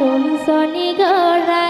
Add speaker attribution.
Speaker 1: শুনছনি Gorai.